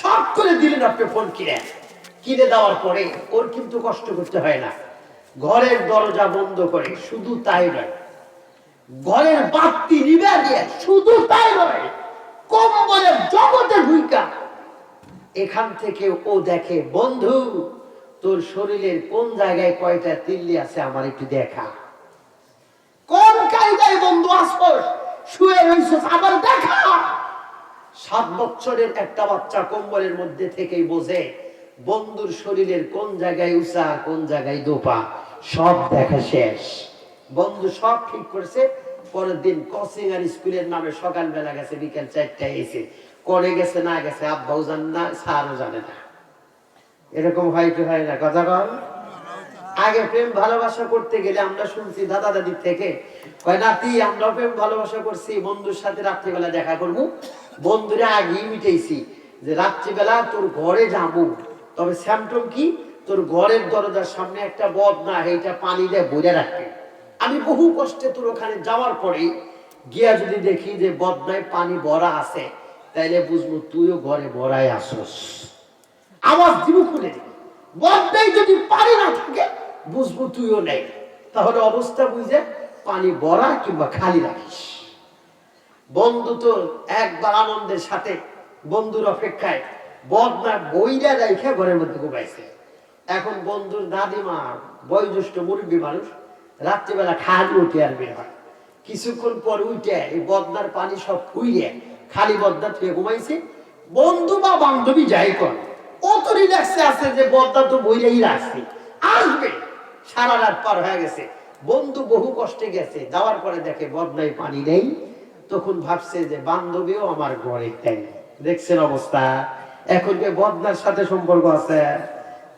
সব করে দিলেন আপনি ফোন কিনে। কিনে দেওয়ার পরে ওর কিন্তু কষ্ট করতে হয় না। ঘরের দরজা বন্ধ করে শুধু তাই নয়। ঘরের বাতি নিবে দিয়ে শুধু তাই নয়, কম্বলের জগতে ভূমিকা। এখান থেকে ও দেখে, বন্ধু, তোর শরীরের কোন জায়গায় কয়টা তিল্লি আছে আমার একটু দেখা। কোন কায়দায় বন্ধু আসছস শুয়ে রইছস, আবার দেখা! সাত বছরের একটা বাচ্চা কম্বলের মধ্যে থেকেই বোঝে বন্ধুর শরীরের কোন জায়গায় উষা কোন জায়গায় দোপা। সব দেখা শেষ। বন্ধু সব ঠিক করছে। পরের দিন কোচিং আর স্কুলের নামে সকালবেলা গেছে, বিকেল চারটায় এসে। করে গেছে, না গেছে, আব্বাও জান না, স্যারও জানে না। এরকম হয় কি হয় না? কথা কম আগে প্রেম ভালোবাসা করতে গেলে আমরা শুনছি দাদা দাদির থেকে আমরা প্রেম ভালোবাসা করছি, বন্ধুর সাথে রাত্রিবেলা দেখা করব। বন্ধুরা আগেই মিটাইছি যে, রাত্রিবেলা তোর ঘরে যাব। তবে স্যামটম কি? তোর ঘরের দরজার সামনে একটা বদ না এইটা পানি দিয়ে বইরে রাখবে। আমি বহু কষ্টে তোর ওখানে যাওয়ার পরে গিয়া যদি দেখি যে, বদনায় পানি ভরা আছে, তাইলে বুঝব তুইও ঘরে ভরাই আসস। আওয়াজ দিব খুলে দিবি। বদনাই যদি পানি না থাকে বুঝব তুইও নেই। তাহলে অবস্থা বুঝে পানি ভরা কিংবা খালি রাখিস। বন্ধু তো একবার আনন্দের সাথে বন্ধুর অপেক্ষায় বদনা বইরা রাইখা ঘরের মধ্যে ঘুমাইছে। এখন বন্ধুর দাদিমা, বয়োজ্যেষ্ঠ মুরব্বী মানুষ রাত্রিবেলা খালি উঠে আর বের হয়। কিছুক্ষণ পর উঠে এই বদনার পানি সব ফুইয়ে খালি বদনা থুয়ে ঘুমাইছে। বন্ধু বা বান্ধবী যাই কর ও তো রিল্যাক্সে আছে যে বদনা তো বইরেই রাখছে। আসবে। সারা রাত পার হয়ে গেছে। বন্ধু বহু কষ্টে গেছে। যাওয়ার পরে দেখে বদনায় পানি নেই। তখন ভাবছে যে বান্ধবীও আমার ঘরে তাই দেখছেন অবস্থা? এখন যে বদনার সাথে সম্পর্ক আছে,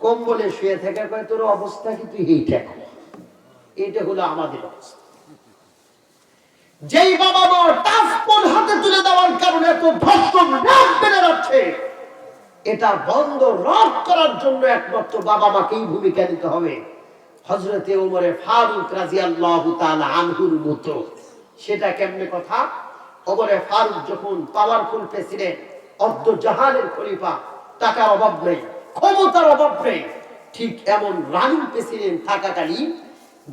কম্বলে শুয়ে থেকে কয়, তোর অবস্থা কি? তুই এইটা। এইটা হলো আমাদের অবস্থা। যেই বাবা মা টাচফোন হাতে তুলে দেওয়ার কারণে এত ধর্ষণ রাত বেড়ে যাচ্ছে, এটা বন্ধ রদ করার জন্য একমাত্র বাবা মাকেই ভূমিকা নিতে হবে। হজরতে ওমরে ফারুক রাজি আল্লাহ আনহুর মতো। সেটা কেমনে কথা? ওমরে ফারুক যখন পাওয়ারফুল প্রেসিডেন্ট অর্ধ জাহানের খলিফা টাকার অভাব নেই, ক্ষমতার অভাব নেই, ঠিক এমন রানিং প্রেসিডেন্ট থাকাকালীন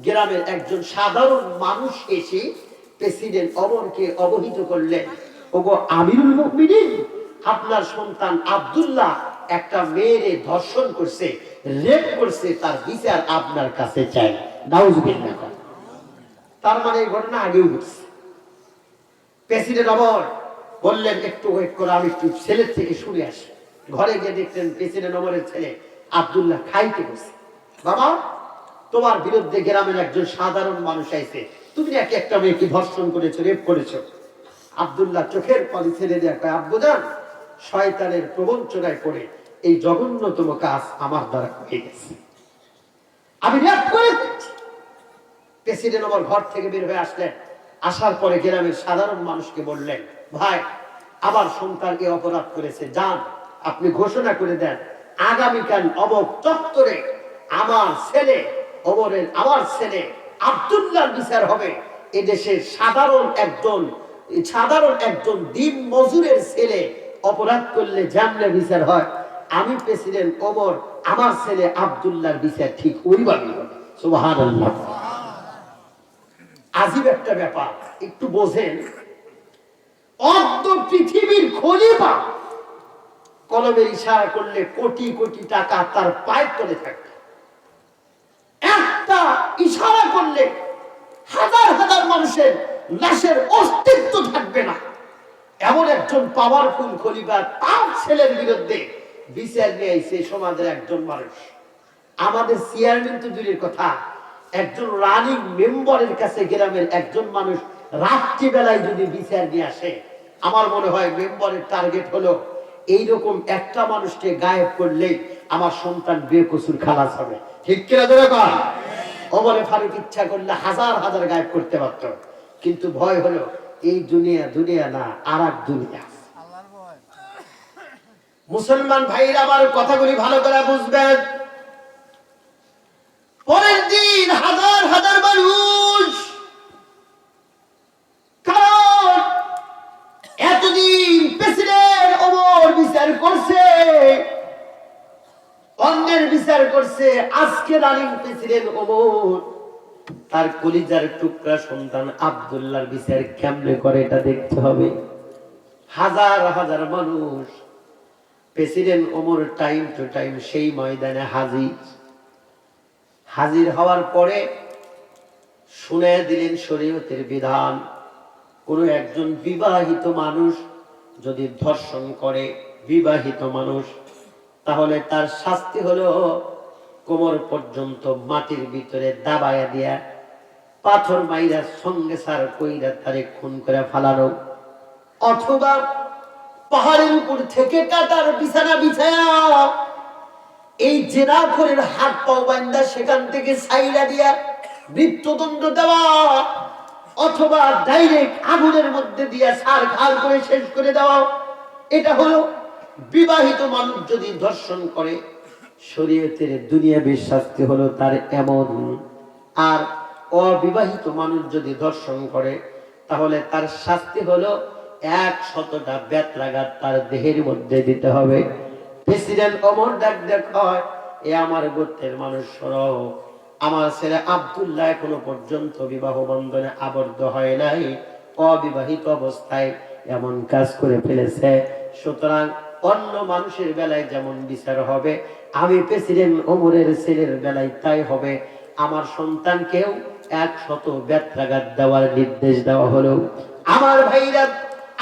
গ্রামের একজন সাধারণ মানুষ এসে প্রেসিডেন্ট অমরকে অবহিত করলেন। ওগো আমিরুল মুমিনিন, আপনার সন্তান আব্দুল্লাহ একটা মেয়েরে ধর্ষণ করছে রেপ করছে, তার বিচার আপনার কাছে চাই। নাউজুবিল্লাহ। তার মানে এই ঘটনা আগেও ঘটছে। প্রেসিডেন্ট অমর বললেন, একটু ওয়েট করো, আমি একটু ছেলের থেকে শুনে আসি। ঘরে গিয়ে দেখলেন প্রেসিডেন্ট অমরের ছেলে আব্দুল্লাহ খাইতে বসে। বাবা, তোমার বিরুদ্ধে গ্রামের একজন সাধারণ মানুষ আইছে। তুমি নাকি একটা মেয়েকে ধর্ষণ করেছ রেপ করেছ? আব্দুল্লাহ চোখের পানি ছেড়ে দেয়া কয় আব্বুজান শয়তানের প্রবঞ্চনায় পড়ে এই জঘন্যতম কাজ আমার দ্বারা হয়ে গেছে। আমি প্রেসিডেন্ট আমার ঘর থেকে বের হয়ে আসলেন। আসার পরে গ্রামের সাধারণ মানুষকে বললেন, ভাই সন্তান এ অপরাধ করেছে, যান, আপনি ঘোষণা করে দেন। আগামীকাল অমক চত্বরে আমার ছেলে, অমরের আমার ছেলে আব্দুল্লাহর বিচার হবে। এদেশের সাধারণ একজন সাধারণ একজন দিন মজুরের ছেলে অপরাধ করলে জানলে বিচার হয়। আমি প্রেসিডেন্ট ওমর, আমার ছেলে আব্দুল্লাহর বিচার ঠিক ওইভাবেই হবে। সুবহানাল্লাহ। আজীব একটা ব্যাপার, একটু বোঝেন। অর্ধ পৃথিবীর খলিফা কলমের ইশারা করলে কোটি কোটি টাকা তার পায়ের তলে থাকবে। একটা ইশারা করলে হাজার হাজার মানুষের লাশের অস্তিত্ব থাকবে না। এমন একজন পাওয়ারফুল খলিফা তার ছেলের বিরুদ্ধে বিচার নিয়ে আইছে সমাজের একজন মানুষ। আমাদের চেয়ারম্যান তো দূরের কথা, একজন রানিং মেম্বারের কাছে গ্রামের একজন মানুষ রাত্রিবেলায় যদি বিচার নিয়ে আসে, আমার মনে হয় মেম্বারের টার্গেট হলো এইরকম একটা মানুষকে গায়েব করলেই আমার সন্তান বেকসুর খালাস হবে। ঠিক কিনা ধরে কর অমরে ফারুক ইচ্ছা করলে হাজার হাজার গায়েব করতে পারত, কিন্তু ভয় হলো এই দুনিয়া দুনিয়া না আর দুনিয়া। মুসলমান ভাইরা আমার কথাগুলি ভালো করে বুঝবেন। পরের দিন হাজার হাজার মানুষ, কারণ এতদিন প্রেসিডেন্ট বিচার করছে বিচার করছে, আজকে রানিং প্রেসিডেন্ট ওমর, তার কলিজার টুকরা সন্তান আব্দুল্লাহর বিচার কেমনে করে এটা দেখতে হবে? হাজার হাজার মানুষ president Omar time to time সেই ময়দানে হাজির। হাজির হওয়ার পরে শুনে দিলেন শরীয়তের বিধান, কোনো একজন বিবাহিত মানুষ যদি ধর্ষণ করে বিবাহিত মানুষ, তাহলে তার শাস্তি হলো কোমর পর্যন্ত মাটির ভিতরে দাবায়া দিয়া পাথর মাইরা সঙ্গে সার কইরা তারে খুন করে ফালানো। অথবা পাহাড়ের উপর থেকে কাটার বিছানা বিছায়া এই জেরা করে হাত পাও বান্দা সেখান থেকে সাইরা দিয়া মৃত্যুদণ্ড দেওয়া অথবা ডাইরেক্ট আগুনের মধ্যে দিয়া সার খাল করে শেষ করে দেওয়া। এটা হলো বিবাহিত মানুষ যদি ধর্ষণ করে, শরীয়তের দুনিয়া শাস্তি হলো তার এমন। আর অবিবাহিত মানুষ যদি ধর্ষণ করে, তাহলে তার শাস্তি হলো এক শতটা বেত্রাঘাত তার দেহের মধ্যে দিতে হবে। প্রেসিডেন্ট অমর ডাক দেখ হয়, এ আমার গোত্রের মানুষ, শোনো। আমার ছেলে আব্দুল্লাহ এখনও পর্যন্ত বিবাহ বন্ধনে আবদ্ধ হয় নাই, অবিবাহিত অবস্থায় এমন কাজ করে ফেলেছে। সুতরাং অন্য মানুষের বেলায় যেমন বিচার হবে, আমি প্রেসিডেন্ট ওমরের ছেলের বেলায় তাই হবে। আমার সন্তানকেও এক শত ব্যত্রাঘাত দেওয়ার নির্দেশ দেওয়া হলো। আমার ভাইরা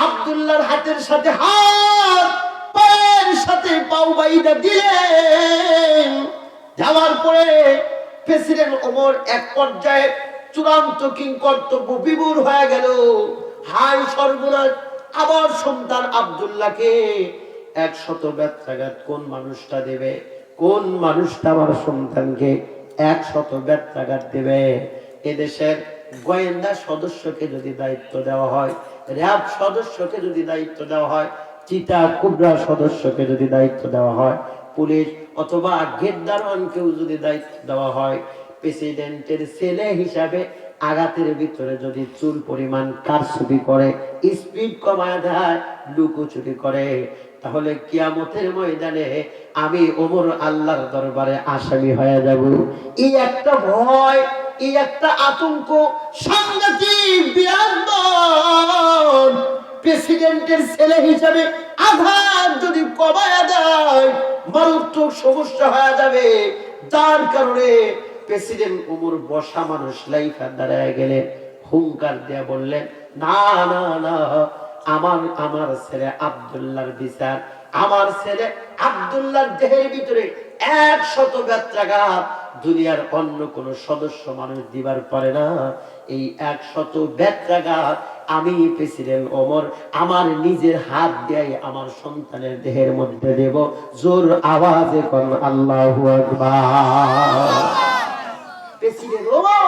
আব্দুল্লাহর হাতের সাথে হাত, পায়ের সাথে পাও বাইদা দিলেন। যাওয়ার পরে প্রেসিডেন্ট ওমর এক পর্যায়ে চূড়ান্ত কিং কর্তব্য হয়ে গেল। হাই সর্বনাশ, আবার সন্তান আব্দুল্লাহকে একশত ব্যত্রাঘাত কোন মানুষটা দেবে? কোন মানুষটা আমার সন্তানকে একশত ব্যত্রাঘাত দেবে? এদেশের গোয়েন্দা সদস্যকে যদি দায়িত্ব দেওয়া হয়, র্যাব সদস্যকে যদি দায়িত্ব দেওয়া হয়, চিতা কুবরা সদস্যকে যদি দায়িত্ব দেওয়া হয়, পুলিশ অথবা গেদ্দারওয়ানকেও যদি দায়িত্ব দেওয়া হয়, প্রেসিডেন্টের ছেলে হিসাবে আঘাতের ভিতরে যদি চুল পরিমাণ কারসুপি করে, স্পিড কমায় দেয়, লুকোচুরি করে, তাহলে কিয়ামতের ময়দানে আমি ওমর আল্লাহর দরবারে আসামি হয়ে যাব। এই একটা ভয় এই একটা আতঙ্ক সাংঘাতিক বিরাট প্রেসিডেন্টের ছেলে হিসাবে আঘাত যদি কমায়া দেয়, মারাত্মক সমস্যা হয়ে যাবে। যার কারণে প্রেসিডেন্ট উমর বসা মানুষ লাইফার দাঁড়ায় গেলে হুঙ্কার দিয়া বললেন, না না না, আমার আমার ছেলে আব্দুল্লাহর বিচার। আমার ছেলে আব্দুল্লাহর দেহের ভিতরে এক শত ব্যত্রাঘাত। দুনিয়ার অন্য কোন সদস্য মানুষ দিবার পারে না। এই এক শত ব্যত্রাঘাত আমি প্রেসিডেন্ট ওমর, আমার নিজের হাত দিয়ে আমার সন্তানের দেহের মধ্যে দেব। জোর আওয়াজে কোন আল্লাহু প্রেসিডেন্ট ওমর,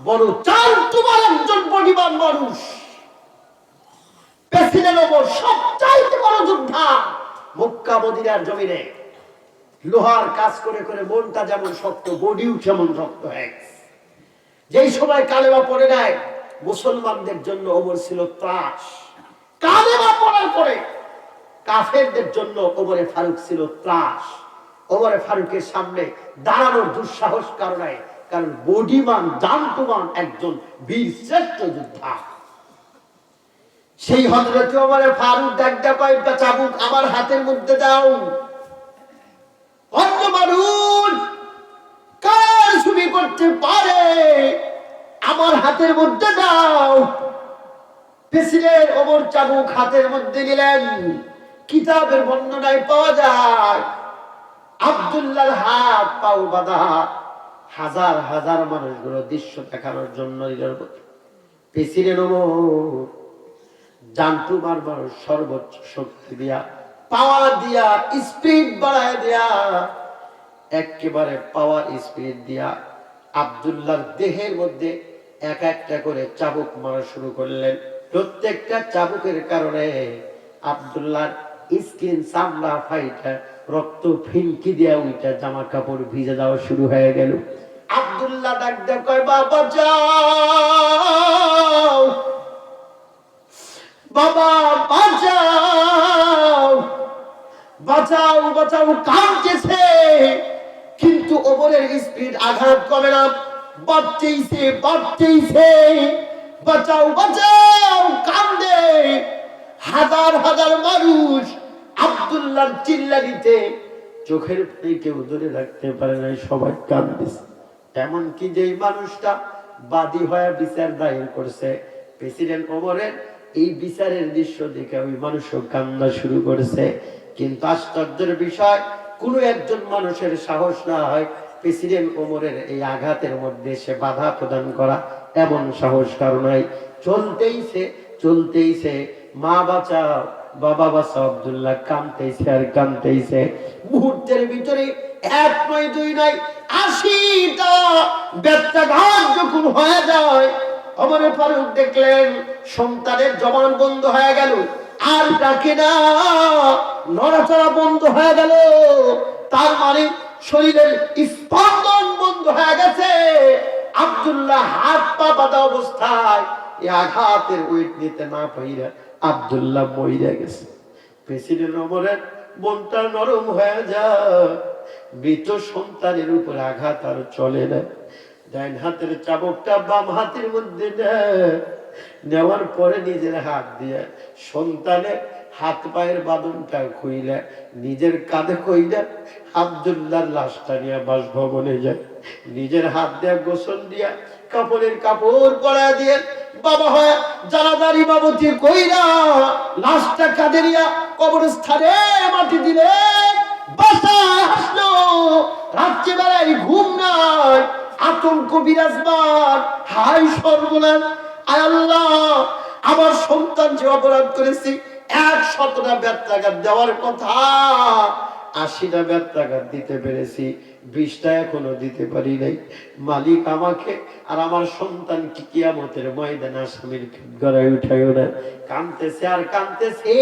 বড় চাল তোমার একজন পরিবার মানুষ। প্রেসিডেন্ট ওমর সবচাইতে বড় যোদ্ধা মক্কা মদিনার জমিনে। লোহার কাজ করে করে মনটা যেমন শক্ত, বডিও যেমন শক্ত হয়ে। যেই সময় কালেমা পড়ে নেয় মুসলমানদের জন্য ওমর ছিল ত্রাস। কালেমা পড়ার পরে কাফেরদের জন্য ওমরে ফারুক ছিল ত্রাস। ওমরে ফারুকের সামনে দাঁড়ানোর দুঃসাহস কারণে কারণ বডিমান, জানতুমান একজন বীর শ্রেষ্ঠ যোদ্ধা। সেই হজরত ওমরে ফারুক ডাকটা কয়েকটা চাবুক আমার হাতের মধ্যে দাও। অন্য মানুষ কার ছবি করতে পারে? আমার হাতের মধ্যে দাও। প্রেসিডেন্ট ওমর চাবুক হাতের মধ্যে নিলেন। কিতাবের বর্ণনায় পাওয়া যায়, আব্দুল্লাহর হাত পাও বাঁধা। হাজার হাজার মানুষগুলো দৃশ্য দেখানোর জন্য প্রেসিডেন্ট ওমর জানটু মারবার সর্বোচ্চ শক্তি দিয়া পাওয়ার দিয়া, স্পিড বাড়ায় দিয়া, একেবারে পাওয়ার স্পিড দিয়া আব্দুল্লাহর দেহের মধ্যে এক একটা করে চাবুক মারা শুরু করলেন। প্রত্যেকটা চাবুকের কারণে আব্দুল্লাহর স্কিন চামড়া ফাইটা, রক্ত ফিনকি দিয়া উইটা জামা কাপড় ভিজে যাওয়া শুরু হয়ে গেল। আব্দুল্লাহ ডাক দেখ কয় বাবা, যাও। বাবা, বাঁচাও। বাঁচাও বাঁচাও, কাঁদতেছে। কিন্তু ওমরের স্পিড আঘাত কমে না। বাড়তেইছে বাড়তেইছে বাঁচাও বাঁচাও, কান্দে। হাজার হাজার মানুষ আব্দুল্লাহর চিল্লানিতে চোখের পানি কেউ ধরে রাখতে পারে না সবাই কান্দিছে এমনকি যেই মানুষটা বাদী হয়ে বিচার দায়ের করছে, প্রেসিডেন্ট ওমরের এই বিচারের দৃশ্য দেখে ওই মানুষও কান্না শুরু করেছে। কিন্তু আশ্চর্যের বিষয়, কোন একজন মানুষের সাহস না হয় প্রেসিডেন্ট ওমরের এই আঘাতের মধ্যে সে বাধা প্রদান করা এমন সাহস কারও নাই। চলতেইছে চলতেইছে মা বাঁচাও, বাবা বাঁচাও, আব্দুল্লাহ কামতেইছে আর কামতেইছে মুহূর্তের ভিতরে এক নয়, দুই নয়, আশিটা ব্যত্যাঘাত যখন হয়ে যায় আমার ফারুক দেখলেন, সন্তানের জবান বন্ধ হয়ে গেল। আর ডাকে না, নড়াচড়া বন্ধ হয়ে গেল। তার মানে শরীরের স্পন্দন বন্ধ হয়ে গেছে। আব্দুল্লাহ হাত পা বাঁধা অবস্থায় আঘাতের ওয়েট নিতে না পাইরা আব্দুল্লাহ মইরা গেছে। প্রেসিডেন্ট ওমরের মনটা নরম হয়ে যায়। মৃত সন্তানের উপর আঘাত আর চলে না। ডাইন হাতের চাবকটা বাম হাতের মধ্যে নেওয়ার পরে নিজের হাত দিয়ে সন্তানের হাত পায়ের বাদনটা খুইলে, নিজের কাঁধে কইলে আব্দুল্লাহর লাশটা নিয়ে বাসভবনে যায়। নিজের হাত দিয়ে গোসল দিয়া কাপড়ের কাপড় পরা দিয়ে বাবা হয় জানাদারি বাবতি কইরা লাশটা কাঁধে নিয়া কবরস্থানে মাটি দিলে বাসা আসলো। রাত্রিবেলায় ঘুম নাই আতঙ্ক বিরাজমান। হাই সর্বনাশ। আয় আল্লাহ, আমার সন্তান যে অপরাধ করেছি, এক শতটা ব্যত্যাঘাত দেওয়ার কথা। আশিটা ব্যত্যাঘাত দিতে পেরেছি, বিশটা এখনও দিতে পারি নাই। মালিক আমাকে আর আমার সন্তান কি কিয়ামতের ময়দানে আসামির গড়ায় উঠাইও না। কানতেছে আর কানতেছে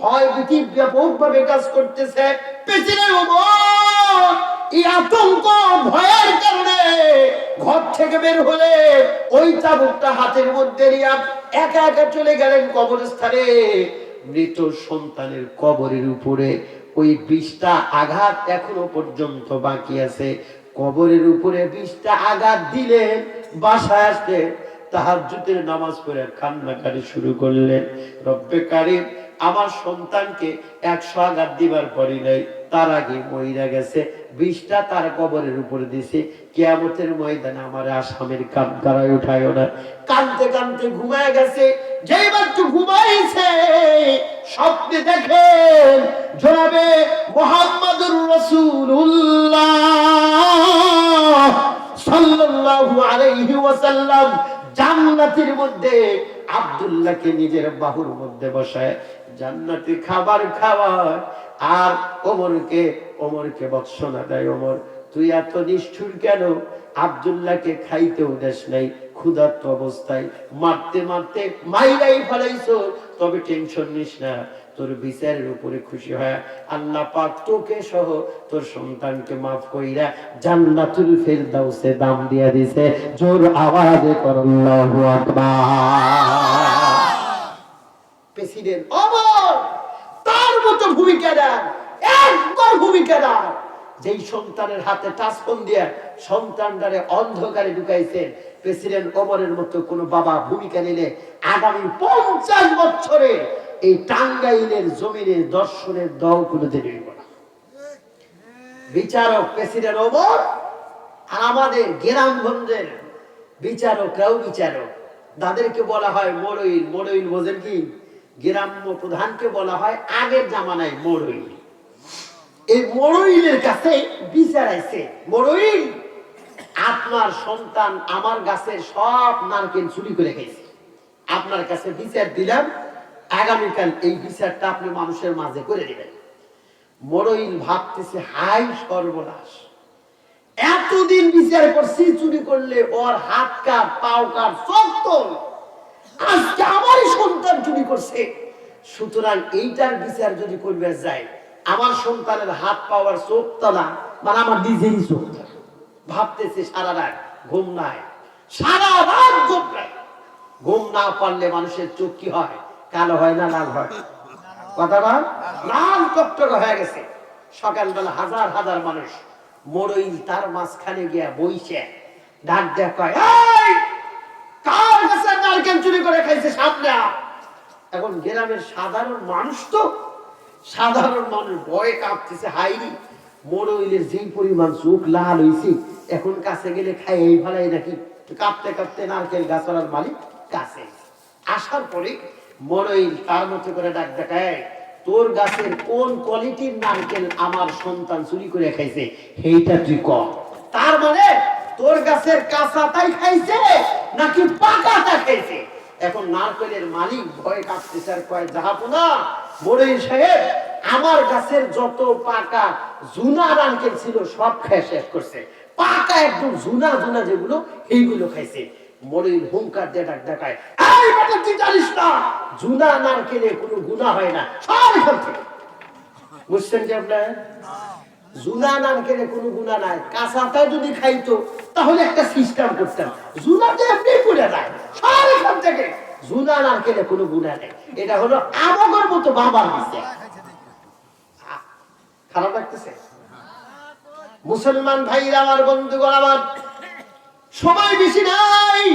ভয় ভীতি ব্যাপক ভাবে কাজ করতেছে। পেছনের ওপর এই আতঙ্ক ভয়ের কারণে ঘর থেকে বের হলে ওই চাবুকটা হাতের মধ্যে একা একা চলে গেলেন কবরস্থানে। মৃত সন্তানের কবরের উপরে ওই বিষটা আঘাত এখনও পর্যন্ত বাকি আছে। কবরের উপরে বিষটা আঘাত দিলে বাসায় আসতে তাহার জুতের নামাজ পড়ে কান্নাকারি শুরু করলেন। রব্বে কারিম, আমার সন্তানকে একশো আঘাত দিবার পরই নাই, তার আগে মহিলা গেছে। বিষটা তার কবরের উপরে দিছে। কেয়ামতের ময়দানে আমার আসামের কান দ্বারাই উঠায় না। কানতে কানতে ঘুমায় গেছে। যেই মাত্র ঘুমাইছে, স্বপ্নে দেখেন জনাবে মোহাম্মদুর রসুল্লাহ সাল্লাল্লাহু আলাইহি ওয়াসাল্লাম জান্নাতের মধ্যে আব্দুল্লাহকে নিজের বাহুর মধ্যে বসায়। জান্নাতি খাবার খাওয়ার আর ওমরকে ওমরকে বৎসনা দেয় ওমর। তুই এত নিষ্ঠুর কেন? আব্দুল্লাহকে খাইতেও দেশ নাই, ক্ষুধার্ত অবস্থায়। মারতে মারতে মাইরাই ফেলাইছো, তবে টেনশন নিস না। তোর বিচারের উপরে খুশি হয় আল্লাহ পাক তোকে সহ তোর সন্তানকে মাফ কইরা জান্নাতুল ফেরদাউসে দাম দিয়া দিছে। জোর আওয়াজে কর, আল্লাহু আকবার। প্রেসিডেন্ট অমর তার মতো ভূমিকা দেন। একবার ভূমিকা দেন যেই সন্তানের হাতে টাচফোন দিয়ে সন্তানটারে অন্ধকারে ঢুকাইছে, প্রেসিডেন্ট ওমরের মতো কোন বাবা ভূমিকা নিলে আগামী পঞ্চাশ বছরে এই টাঙ্গাইলের জমিনে দর্শনের দল কোনোদিন হইব না। বিচারক প্রেসিডেন্ট ওমর আর আমাদের গ্রামগঞ্জের বিচারকরাও বিচারক, তাদেরকে বলা হয় মরইল। মরইল বোঝেন কি? গ্রাম্য প্রধানকে বলা হয় আগের জামানায় মরইল। এই মরইলের কাছে বিচার আইছে। মরইল, আপনার সন্তান আমার গাছের সব নারকেল চুরি করে গেছে আপনার কাছে বিচার দিলাম, আগামীকাল এই বিচারটা আপনি মানুষের মাঝে করে দিবেন মরইল ভাবতেছে, হাই সর্বনাশ। এতদিন বিচার করছি, চুরি করলে ওর হাত কাট পাও কাট সব তোল। আজকে আমারই সন্তান চুরি করছে। সুতরাং এইটার বিচার যদি করবে যায় আমার সন্তানের হাত পাওয়ার চোখ তলা মানে আমার নিজেরই চোখ তলা। ভাবতেছে সারা রাত ঘুম নাই। সারা রাত ঘুম নাই। ঘুম না পারলে মানুষের চোখ কি হয়? কালো হয় না লাল হয়? কথা না লাল টকটক হয়ে গেছে। সকালবেলা হাজার হাজার মানুষ মরইল তার মাঝখানে গিয়া বইছে। ডাক "এই, কার কাছে নারকেল চুরি করে খাইছে সামনে আ।" এখন গ্রামের সাধারণ মানুষ তো সাধারণ মানুষ ভয়ে কাঁপতেছে হাইরি মরইলের যেই পরিমাণ চোখ লাল হইছে, এখন কাছে গেলে খাই এই ফেলাই নাকি? কাঁপতে কাঁপতে নারকেল গাছওয়ালার মালিক কাছে। আসার পরে মরইল তার মতো করে ডাক দেখায়, তোর গাছের কোন কোয়ালিটির নারকেল আমার সন্তান চুরি করে খাইছে? সেইটা তুই কর তার মানে তোর গাছের কাঁচাটাই খাইছে নাকি পাকাটা খাইছে? এখন নারকেলের মালিক ভয় কাঁপতেছে আর কয় যাহাপনা মরইল সাহেব, আমার গাছের যত পাকা জুনা নারকেল ছিল সব খেয়ে শেষ করছে। পাকা একদম জুনা জুনা যেগুলো এইগুলো খাইছে। মরিল হুঙ্কার দিয়ে এই জানিস না জুনা নারকেলে কোনো গুণা হয় না, সব বুঝছেন কি আপনার? জুনা নাম নারকেলে কোনো গুণা নাই কাঁচাটা যদি খাইতো, তাহলে একটা সিস্টেম করতাম। জুনাতে এমনি পড়ে যায়, সব এখান থেকে। জুনা নাম নারকেলে কোনো গুণা নেই। এটা হলো আমাদের মতো বাবার দিচ্ছে খারাপ লাগতেছে? মুসলমান ভাইরা আমার বন্ধুগণ, আমার সময় বেশি নাই।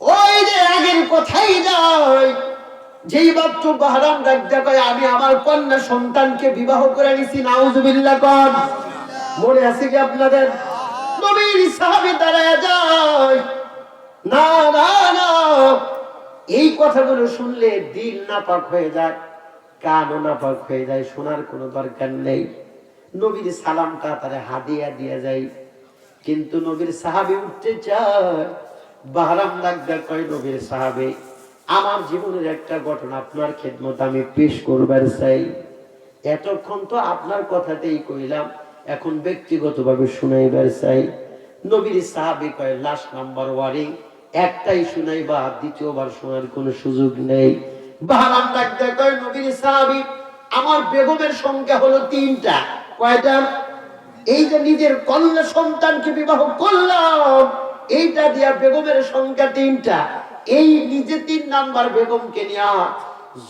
ওই যে আগের কথাই যায়। যেই মাত্র বাহারাম রাজ্জা কয়, আমি আমার কন্যা সন্তানকে বিবাহ করে নিছি, নাউজুবিল্লাহ কন। মনে আছে কি আপনাদের? নবীর সাহাবী দাঁড়ায় যায়। না না না। এই কথাগুলো শুনলে দিল নাপাক হয়ে যায়, কানও নাপাক হয়ে যায়, শোনার কোনো দরকার নেই। নবীর সালামটা তারা হাদিয়া দিয়ে যায়। কিন্তু নবীর সাহাবি উঠতে চায়, বাহারাম ডাকদা কয় নবীর সাহাবে আমার জীবনের একটা ঘটনা আপনার খেদমত আমি পেশ করবার চাই। এতক্ষণ তো আপনার কথাতেই কইলাম, এখন ব্যক্তিগতভাবে শুনাইবার চাই। নবীর সাহাবি কয় লাস্ট নাম্বার ওয়ারিং একটাই শুনাইবা, দ্বিতীয়বার শোনার কোনো সুযোগ নেই। বাহারাম ডাকদা কয়, নবীর সাহাবি, আমার বেগমের সংখ্যা হলো তিনটা। কয়টা? এই যে নিজের কন্যা সন্তানকে বিবাহ করলাম, এইটা দিয়া বেগমের সংখ্যা তিনটা। এই নিজে তিন নাম্বার বেগমকে নিয়া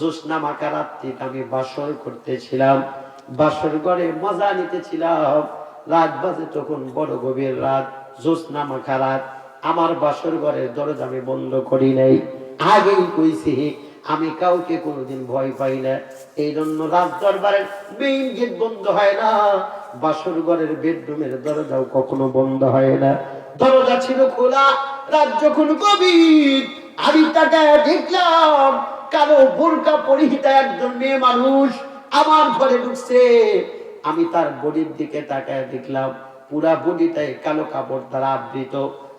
জোসনা মাকা রাত্রি আমি বাসর করতেছিলাম। বাসর ঘরে মজা নিতেছিলাম। রাত বাজে তখন বড় গভীর রাত, জোসনা মাখা রাত। আমার বাসর ঘরের দরজা আমি বন্ধ করি নাই। আগেই কইছি, আমি কাউকে কোনোদিন ভয় পাই না। এই জন্য রাজ দরবারের মেইন গেট বন্ধ হয় না। বাসর ঘরের বেডরুমের দরজাও কখনো বন্ধ হয় না। দরজা ছিল খোলা, রাত যখন গভীর আমি তাকায় দেখলাম কারও বোরকা পরিহিত একজন মেয়ে মানুষ আমার ঘরে ঢুকছে। আমি তার বডির দিকে তাকায় দেখলাম পুরা বডিটাই কালো কাপড় দ্বারা আবৃত।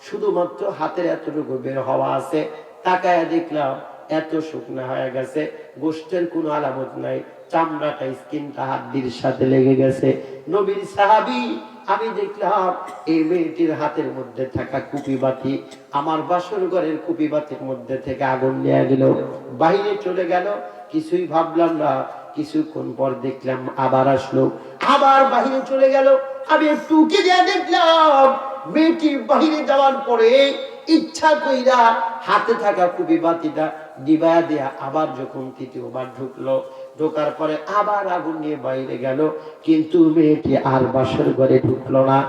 শুধুমাত্র হাতের এতটুকু বের হওয়া আছে। তাকায় দেখলাম এত শুকনা হয়ে গেছে, গোষ্ঠের কোনো আলামত নাই। চামড়াটা স্কিনটা হাড্ডির সাথে লেগে গেছে। নবীর সাহাবি আমি দেখলাম এই মেয়েটির হাতের মধ্যে থাকা কুপি বাতি, আমার বাসর ঘরের কুপি বাতির মধ্যে থেকে আগুন নিয়ে গেল। বাইরে চলে গেল। কিছুই ভাবলাম না। কিছুক্ষণ পর দেখলাম আবার আসলো। আবার বাহিরে চলে গেল। আমি একটু উকি দিয়ে দেখলাম মেয়েটি বাহিরে যাওয়ার পরে ইচ্ছা কইরা হাতে থাকা কুপি বাতিটা ডিবা দেয়া আবার যখন তৃতীয়বার ঢুকলো। ঢোকার পরে আবার আগুন নিয়ে বাইরে গেল। কিন্তু মেয়েটি আর বাসর ঘরে ঢুকলো না।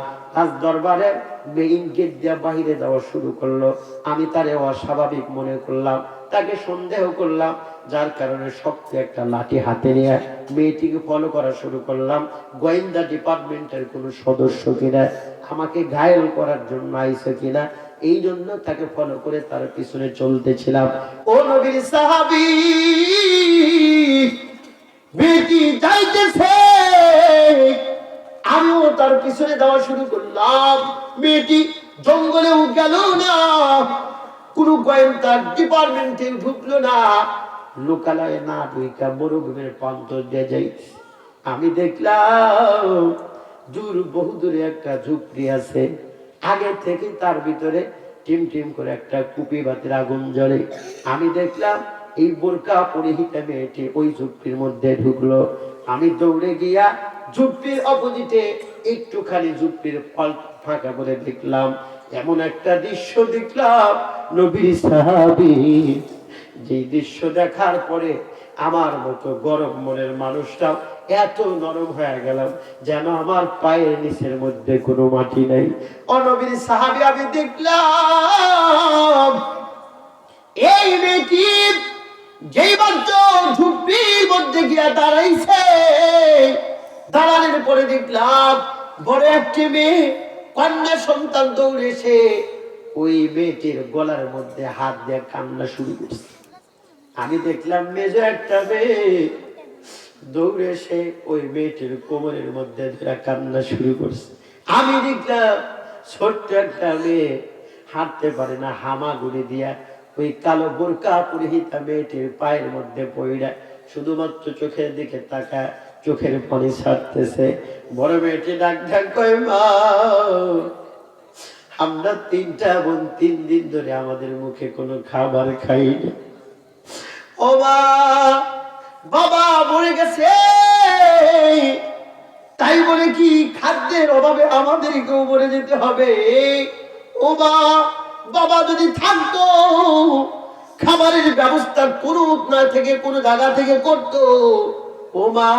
আজ দরবারে মেইন গেট দিয়ে বাহিরে যাওয়া শুরু করল। আমি তারে অস্বাভাবিক মনে করলাম, তাকে সন্দেহ করলাম, যার কারণে শক্ত একটা লাঠি হাতে নিয়ে মেয়েটিকে ফলো করা শুরু করলাম। গোয়েন্দা ডিপার্টমেন্টের কোনো সদস্য কিনা, আমাকে ঘায়ল করার জন্য আইসে কিনা, এই জন্য তাকে ফলো করে তার পিছনে চলতেছিলাম ও নবীর সাহাবি বেটি যাইতেছে। আমিও তার পিছনে দেওয়া শুরু করলাম। মেয়েটি জঙ্গলেও গেল না। কোন গোয়েন্দা ডিপার্টমেন্টে ঢুকলো না। লোকালয়ে না ঢুকা মরুভূমির প্রান্তর দিয়ে যাই আমি দেখলাম দূর বহু দূরে একটা ঝুপড়ি আছে। আগে থেকে তার ভিতরে টিম টিম করে একটা কুপি বাতির আগুন জ্বলে। আমি দেখলাম এই বোরকা পরিহিত মেয়েটি ওই ঝুপড়ির মধ্যে ঢুকলো। আমি দৌড়ে গিয়া ঝুপড়ির অপোজিটে একটুখানি ঝুপড়ির ফল ফাঁকা করে দেখলাম। এমন একটা দৃশ্য দেখলাম নবী সাহাবি। যে দৃশ্য দেখার পরে আমার মতো গরম মনের মানুষটাও এত নরম হয়ে গেলাম যেন আমার পায়ের নিচের মধ্যে কোনো মাটি নাই। অনবীর সাহাবি, আমি দেখলাম, এই মেয়েটি যেই মাত্র ঝুপড়ির মধ্যে গিয়া দাঁড়াইছে, দাঁড়ানোর পরে দেখলাম, বড় একটি মেয়ে কন্যা সন্তান দৌড়েছে। ওই মেয়েটির গলার মধ্যে হাত দিয়ে কান্না শুরু করছে। আমি দেখলাম, মেজো একটা মেয়ে দৌড়ে এসে ওই মেয়েটির কোমরের মধ্যে ধরে কান্না শুরু করছে। আমি দেখলাম, ছোট্ট একটা মেয়ে হাঁটতে পারে না, হামাগুড়ি দিয়া ওই কালো বোরকা পরিহিতা মেয়েটির পায়ের মধ্যে পইড়া শুধুমাত্র চোখের দিকে তাকা চোখের পানি ছাড়তেছে। বড় মেয়েটি ডাক ডাক কয়, মা, আমরা তিনটা বোন তিন দিন ধরে আমাদের মুখে কোনো খাবার খাই ও বাবা মরে গেছে। তাই বলে কি খাদ্যের অভাবে আমাদেরকেও মরে যেতে হবে? ও মা বাবা যদি থাকতো, খাবারের ব্যবস্থা কোনো না থেকে কোনো জায়গা থেকে করতো, ও মা,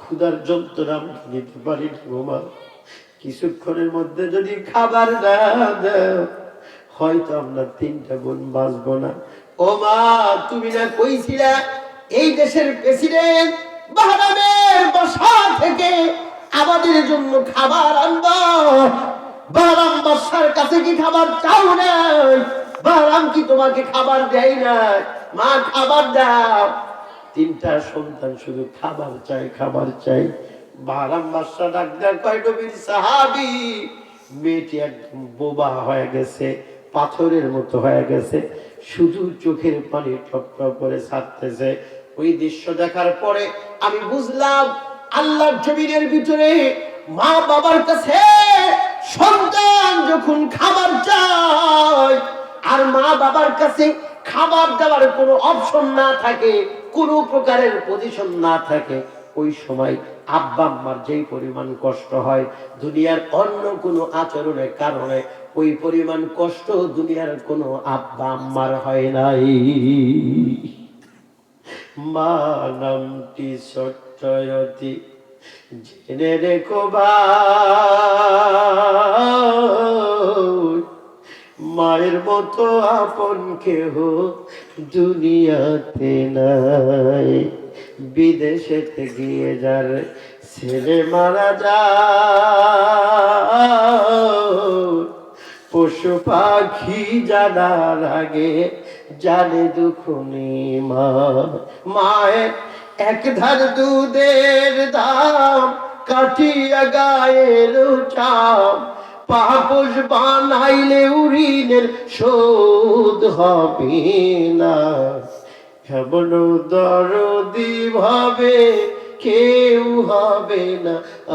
ক্ষুধার যন্ত্রণা আমরা নিতে পারি ও মা। কিছুক্ষণের মধ্যে যদি খাবার না দাও, হয়তো আমরা তিনটা বোন বাঁচবো না। ও মা, তুমি না কইছিলা, এই দেশের প্রেসিডেন্ট বাহারামের বাসা থেকে আমাদের জন্য খাবার আনবা বাহারাম বাসার কাছে কি খাবার চাও না বাহারাম কি তোমাকে খাবার দেয় না মা, খাবার দাও। তিনটা সন্তান শুধু খাবার চাই খাবার চাই। বাহারাম বাসা ডাক্তার কয়, নবীর সাহাবি, মেয়েটি একদম বোবা হয়ে গেছে, পাথরের মতো হয়ে গেছে, শুধু চোখের পানি টপ টপ করে ছাড়তেছে। ওই দৃশ্য দেখার পরে আমি বুঝলাম, আল্লাহর জমিনের ভিতরে মা বাবার কাছে সন্তান যখন খাবার চায়, আর মা বাবার কাছে খাবার দেওয়ার কোনো অপশন না থাকে, কোনো প্রকারের পজিশন না থাকে, ওই সময় আব্বা আম্মার যেই পরিমাণ কষ্ট হয়, দুনিয়ার অন্য কোনো আচরণের কারণে ওই পরিমাণ কষ্ট দুনিয়ার কোনো আব্বা আম্মার হয় নাই। মা নামটি সত্যয়তি। জেনে রেখো মায়ের মতো আপন কেহ দুনিয়াতে নাই বিদেশেতে গিয়ে যার ছেলে মারা যায় পশু পাখি জানার আগে জানে দুখুনি মা মায়ের এক ধার দুধের দাম কাটিয়া গায়ের চাম। পাপস বানাইলে উড়িনের শোধ হবে না। কেমন দরদি ভাবে কেউ হবে না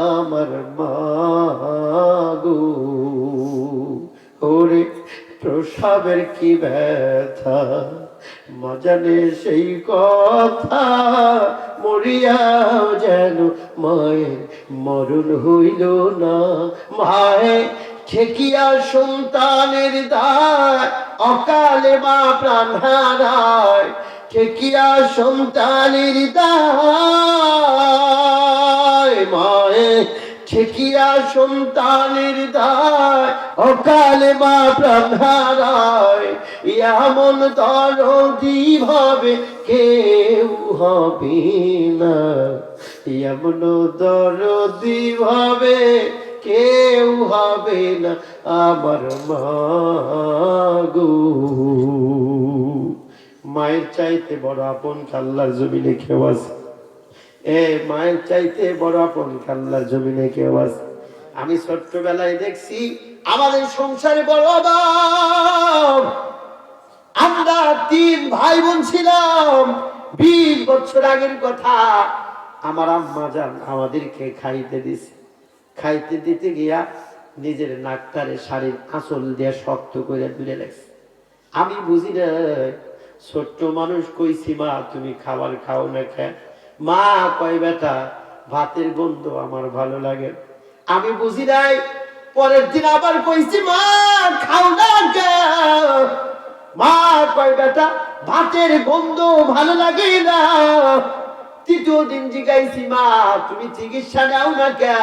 আমার মাগো। ওরে প্রসাবের কি ব্যথা? মজানে সেই কথা, মরিয়াও যেন মায়ের মরণ হইল না। মায়ে ঠেকিয়া সন্তানের দায়, অকালে মা প্রাণ হারায়। ঠেকিয়া সন্তানের দায়, মায়ে ঠেকিয়া সন্তানের দায়? অকালে মা প্রাণ হারায়। এমন দরদি ভাবে কেউ হবে না। এমন দরদি ভাবে কেউ হবে না। আমার মাগো মায়ের চাইতে বড় আপন কাল্লার জমিনে কেউ আছে? এ মায়ের চাইতে বড় আপন কাল্লার জমিনে কেউ আছে। আমি ছোট্টবেলায় দেখছি, আমাদের সংসারে বড় অভাব। আমরা তিন ভাই বোন ছিলাম, বিশ বছর আগের কথা। আমার আম্মা যান, আমাদেরকে খাইতে দিছে। খাইতে দিতে গিয়া নিজের নাকটারে শাড়ির আঁচল দিয়ে শক্ত করে দূরে লাগছে আমি বুঝি না ছোট্ট মানুষ কইছি, মা, তুমি খাবার খাও না খা মা কয়, বেটা, ভাতের গন্ধ আমার ভালো লাগে। আমি বুঝি নাই, পরের দিন আবার কইছি, মা, খাও না মা কয়, বেটা, ভাতের গন্ধ ভালো লাগে না। তৃতীয় দিন জিগাইছি, মা, তুমি চিকিৎসা নাও না কে?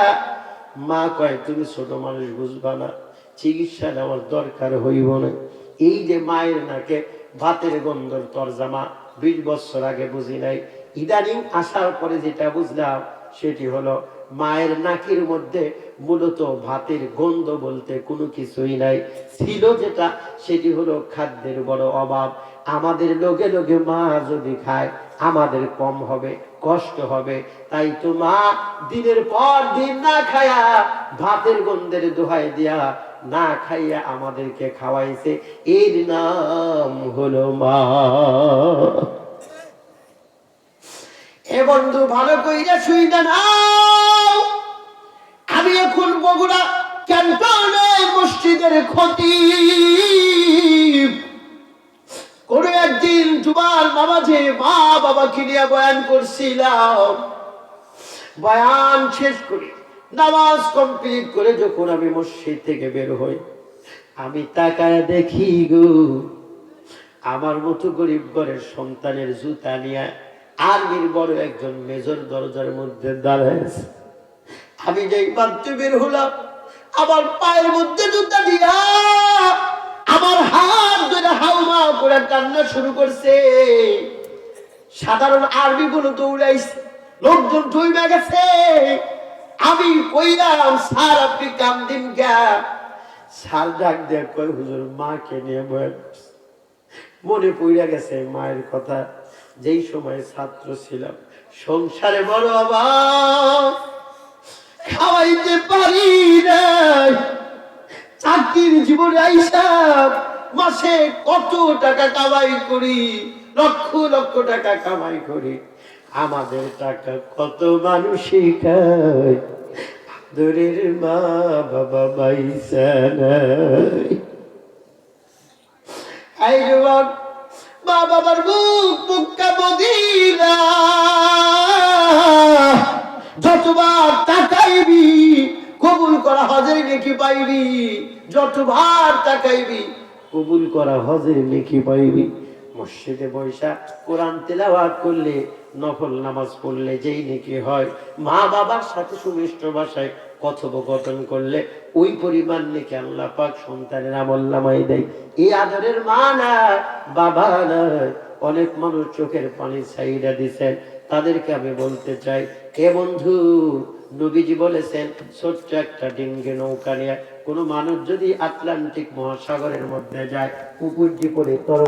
মা কয়, তুমি ছোট মানুষ বুঝবা না, চিকিৎসা নেওয়ার দরকার হইব না। এই যে মায়ের নাকে ভাতের গন্ধর তরজামা, বিশ বছর আগে বুঝি নাই ইদানিং আসার পরে যেটা বুঝলাম, সেটি হলো মায়ের নাকের মধ্যে মূলত ভাতের গন্ধ বলতে কোনো কিছুই নাই। ছিল যেটা, সেটি হলো খাদ্যের বড় অভাব। আমাদের লোকে লোকে মা যদি খায়, আমাদের কম হবে, কষ্ট হবে। তাই তো মা দিনের পর দিন না খায়া, ভাতের গন্ধের দোহাই দিয়া না খাইয়া আমাদেরকে খাওয়াইছে। এর নাম হলো মা। এ বন্ধু, ভালো কইরা শুইনা নাও আমি এখন বগুড়া ক্যান্টনে মসজিদের ক্ষতি কোন একদিন জুমার নামাজে মা বাবাকে নিয়ে বয়ান করছিলাম। বয়ান শেষ করে নামাজ কমপ্লিট করে যখন আমি মসজিদ থেকে বের হই, আমি তাকায় দেখি গো, আমার মতো গরিব ঘরের সন্তানের জুতা নিয়ে আর্মির বড় একজন মেজর দরজার মধ্যে দাঁড়ায় আমি যেই মাত্র বের হলাম, আমার পায়ের মধ্যে জুতা দিয়া আমার হাত ধরে হাউমা করে কান্না শুরু করছে। সাধারণ আর্মি গুলো দৌড়াইছে লোকজন ঠইবে গেছে। আমি কইলাম, স্যার, আপনি কান্দিন গা স্যার ডাক দেখ কই হুজুর, মাকে নিয়ে বয়ে মনে পড়ে গেছে মায়ের কথা। যেই সময় ছাত্র ছিলাম, সংসারে বড় অভাব। খাওয়াইতে পারি না চাকরির জীবনে আইসাব মাসে কত টাকা কামাই করি, লক্ষ লক্ষ টাকা কামাই করি। আমাদের টাকা কত মানুষই খায়। দূরের মা বাবা মাইসা নাই। মা বাবার মুখ মুখটা মদিনা। যতবার তাকাইবি, কবুল করা হজের নেকি পাইবি। যতবার তাকাইবি, কবুল করা হজের নেকি পাইবি। মসজিদে বৈশা কোরআন তেলাওয়াত করলে, নফল নামাজ পড়লে যেই নেকি হয়, মা বাবার সাথে সুমিষ্ট ভাষায় কথোপকথন করলে ওই পরিমাণ নেকি আল্লাহ পাক সন্তানের আমল নামাই দেয়। এই আদরের মা না বাবা না অনেক মানুষ চোখের পানি ছাইরা দিছেন। তাদেরকে আমি বলতে চাই, হে বন্ধু, নবীজি বলেছেন, ছোট্ট একটা ডিঙ্গে নৌকা নিয়ে কোনো মানুষ যদি আটলান্টিক মহাসাগরের মধ্যে যায় উপর করে তরল